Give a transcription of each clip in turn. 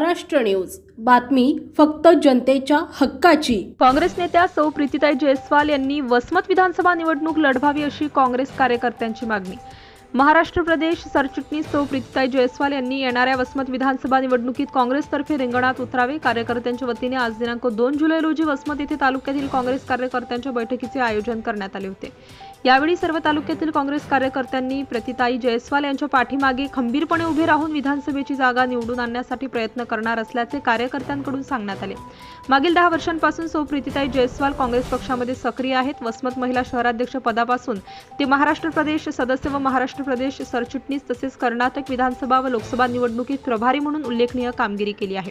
Maharashtra news. बातमी फक्त जनतेच्या हक्काची. काँग्रेस नेत्या सौ प्रीतिताई जयस्वाल यांनी वसमत विधानसभा निवडणूक लढवावी अशी काँग्रेस कार्यकर्त्यांची मागणी. महाराष्ट्र प्रदेश सरचिटणीस सौ प्रीतिताई जयस्वाल यांनी येणाऱ्या वसमत विधानसभा निवडणुकीत काँग्रेसतर्फे रिंगणात उतरावे. कार्यकर्त्यांच्या वतीने आज दिनांक दोन जुलै रोजी वसमत येथे तालुक्यातील काँग्रेस कार्यकर्त्यांच्या बैठकीचे आयोजन करण्यात आले होते. यावेळी सर्व तालुक्यातील काँग्रेस कार्यकर्त्यांनी प्रतिताई जयस्वाल यांच्या पाठीमागे खंबीरपणे उभे राहून विधानसभेची जागा निवडून आणण्यासाठी प्रयत्न करणार असल्याचे कार्यकर्त्यांकडून सांगण्यात आले. मागील दहा वर्षांपासून सौ प्रीतीताई जयस्वाल काँग्रेस पक्षामध्ये सक्रिय आहेत. वसमत महिला शहराध्यक्ष पदापासून ते महाराष्ट्र प्रदेश सदस्य व महाराष्ट्र प्रदेश सरचिटणीस तसेच कर्नाटक विधानसभा व लोकसभा निवडणुकीत प्रभारी म्हणून उल्लेखनीय कामगिरी केली आहे.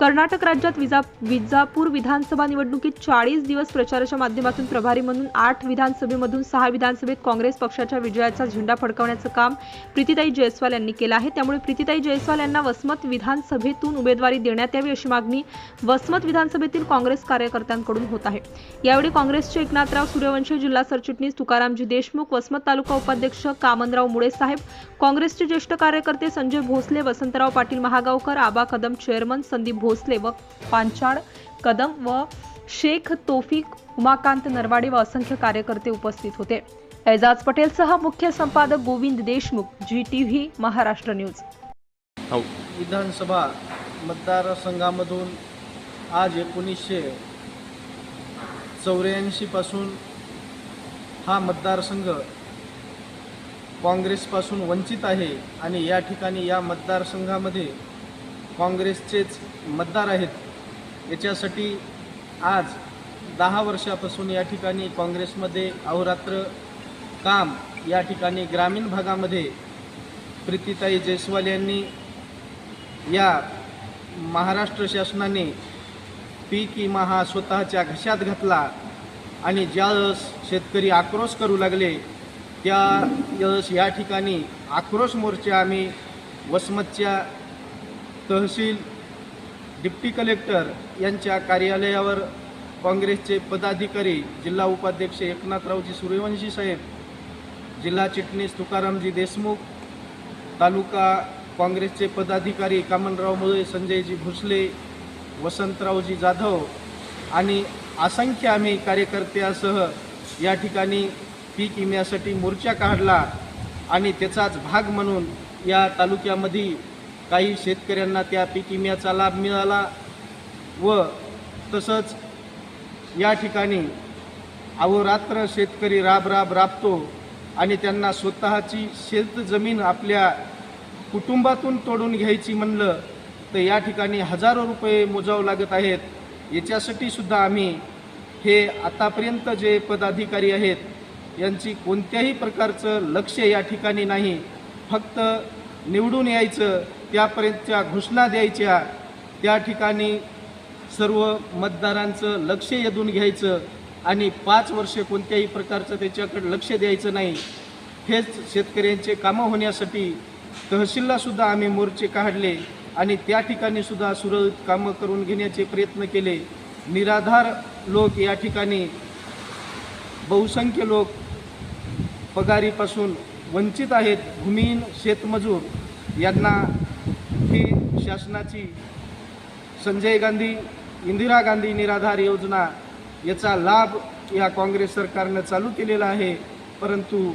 कर्नाटक राज्यात विजा विजापूर विधानसभा निवडणुकीत चाळीस दिवस प्रचाराच्या माध्यमातून प्रभारी म्हणून आठ विधानसभेमधून सहा विधानसभेत काँग्रेस पक्षाच्या विजयाचा झेंडा फडकवण्याचं काम प्रीतीताई जयस्वाल यांनी केलं आहे. त्यामुळे प्रीतीताई जयस्वाल यांना वसमत विधानसभेतून उमेदवारी देण्यात यावी अशी मागणी वसमत विधानसभेतील काँग्रेस कार्यकर्त्यांकडून होत आहे. यावेळी काँग्रेसचे एकनाथराव सूर्यवंशी जिल्हा सरचिटणीस तुकारामजी देशमुख वसमत तालुका उपाध्यक्ष कामनराव मुळे साहेब काँग्रेसचे ज्येष्ठ कार्यकर्ते संजय भोसले वसंतराव पाटील महागावकर आबा कदम चेअरमन संदीप भोसले व पांचाळ कदम व शेख तोफिक उमाकांत नरवाडे व असंख्य कार्यकर्ते उपस्थित होते. एजाज पटेलसह मुख्य संपादक Govind Deshmukh G T V Maharashtra news. हो. विधानसभा मतदारसंघामधून आज एकोणीसशे चौऱ्याऐंशीपासून हा मतदारसंघ काँग्रेसपासून वंचित आहे आणि या ठिकाणी या मतदारसंघामध्ये काँग्रेसचेच मतदार आहेत. याच्यासाठी आज दहा वर्षापासून या ठिकाणी काँग्रेसमध्ये अहोरात्र काम या ठिकाणी ग्रामीण भागामध्ये प्रीतीताई जयस्वाल यांनी या महाराष्ट्र शासनाने पीक विमा हा स्वतःच्या घशात घातला आणि ज्यावेळेस शेतकरी आक्रोश करू लागले त्या वेळेस या ठिकाणी आक्रोश मोर्चा आम्ही वसमतच्या तहसील डिप्टी कलेक्टर यांच्या कार्यालयावर काँग्रेसचे पदाधिकारी जिल्हा उपाध्यक्ष एकनाथरावजी सूर्यवंशी साहेब जिल्हा चिटणीस तुकारामजी देशमुख तालुका काँग्रेसचे पदाधिकारी कामनराव मुळे संजयजी भोसले वसंतरावजी जाधव आणि असंख्य आम्ही कार्यकर्त्यासह या ठिकाणी पीक विम्यासाठी मोर्चा काढला आणि त्याचाच भाग म्हणून या तालुक्यामध्ये काही शेतकऱ्यांना त्या पीक विम्याचा लाभ मिळाला व तसंच या ठिकाणी अहोरात्र शेतकरी राब राब राबतो आणि त्यांना स्वतःची शेत जमीन आपल्या कुटुंबातून तोडून घ्यायची म्हणलं तर या ठिकाणी हजारो रुपये मोजावं लागत आहेत. याच्यासाठी सुद्धा आम्ही हे आतापर्यंत जे पदाधिकारी आहेत यांची कोणत्याही प्रकारचं लक्ष या ठिकाणी नाही. फक्त निवडून यायचं त्यापर्यंतच्या घोषणा द्यायच्या त्या ठिकाणी सर्व मतदारांचं लक्ष येधून घ्यायचं आणि पाच वर्षे कोणत्याही प्रकारचं त्याच्याकडे लक्ष द्यायचं नाही हेच शेतकऱ्यांचे कामं होण्यासाठी तहसीललासुद्धा आम्ही मोर्चे काढले आणि त्या ठिकाणी सुद्धा सुरळीत कामं करून घेण्याचे प्रयत्न केले. निराधार लोक या ठिकाणी बहुसंख्य लोक पगारीपासून वंचित आहेत. भूमिहीन शेतमजूर यांना शासनाची संजय गांधी इंदिरा गांधी निराधार योजना याचा लाभ या काँग्रेस सरकारनं चालू केलेला आहे. परंतु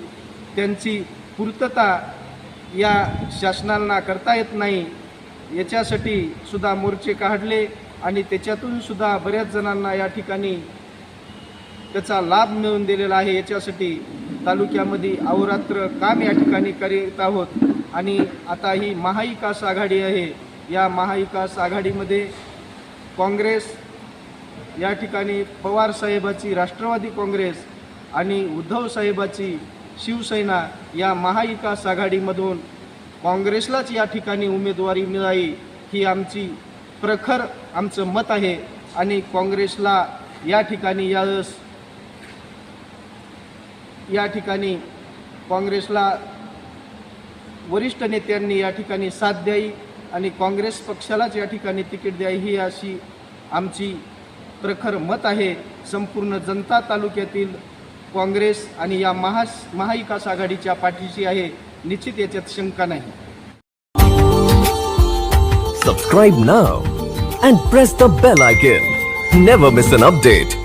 त्यांची पूर्तता या शासनांना करता येत नाही. याच्यासाठी सुद्धा मोर्चे काढले आणि त्याच्यातून सुद्धा बऱ्याच जणांना या ठिकाणी त्याचा लाभ मिळवून दिलेला आहे. याच्यासाठी तालुक्यामध्ये अहोरात्र काम या ठिकाणी करीत आहोत. आणि आता ही महाविकास आघाडी आहे. या महाविकास आघाडीमध्ये काँग्रेस या ठिकाणी पवार साहेबाची राष्ट्रवादी काँग्रेस आणि उद्धव साहेबाची शिवसेना या महाविकास आघाडीमधून काँग्रेसलाच या ठिकाणी उमेदवारी मिळावी ही आमची प्रखर आमचं मत आहे आणि काँग्रेसला या ठिकाणी यावेळेस या ठिकाणी काँग्रेसला वरिष्ठ नेत्यांनी या ठिकाणी साथ द्यावी आणि काँग्रेस पक्षालाच या ठिकाणी तिकीट द्यावी ही अशी आमची प्रखर मत आहे. संपूर्ण जनता तालुक्यातील काँग्रेस आणि या महा महाविकास आघाडीच्या पाठीशी आहे. निश्चित याच्यात शंका नाही. Subscribe now and press the bell icon never miss an update